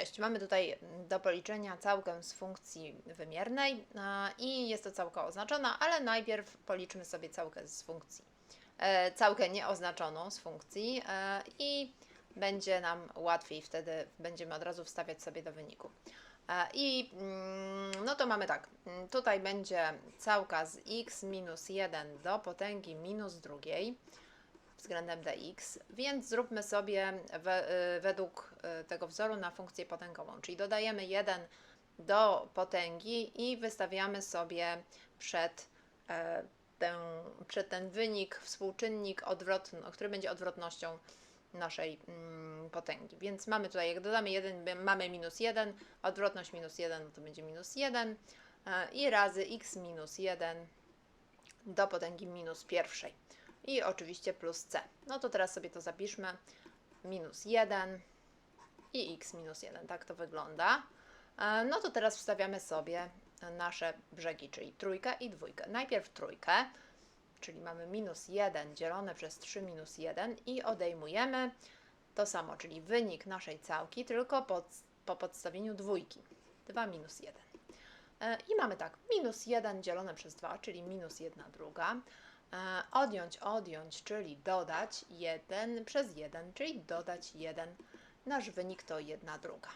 Cześć, mamy tutaj do policzenia całkę z funkcji wymiernej a, i jest to całka oznaczona, ale najpierw policzmy sobie całkę z funkcji, e, całkę nieoznaczoną z funkcji e, i będzie nam łatwiej, wtedy będziemy od razu wstawiać sobie do wyniku. E, I mm, no to mamy tak, mm, tutaj będzie całka z x minus 1 do potęgi minus drugiej względem dx, więc zróbmy sobie we, y, według y, tego wzoru na funkcję potęgową, czyli dodajemy 1 do potęgi i wystawiamy sobie przed, e, tę, przed ten wynik współczynnik, odwrotny, który będzie odwrotnością naszej mm, potęgi. Więc mamy tutaj, jak dodamy 1, mamy minus 1, odwrotność minus 1 no to będzie minus 1 e, i razy x minus 1 do potęgi minus pierwszej i oczywiście plus c. No to teraz sobie to zapiszmy. Minus 1 i x minus 1. Tak to wygląda. E, No to teraz wstawiamy sobie nasze brzegi, czyli trójkę i dwójkę. Najpierw trójkę, czyli mamy minus 1 dzielone przez 3 minus 1 i odejmujemy to samo, czyli wynik naszej całki, tylko pod, po podstawieniu dwójki. 2 minus 1. E, I mamy tak, minus 1 dzielone przez 2, czyli minus 1 druga. E, Odjąć, odjąć, czyli dodać 1 przez 1, czyli dodać 1. Nasz wynik to 1 druga.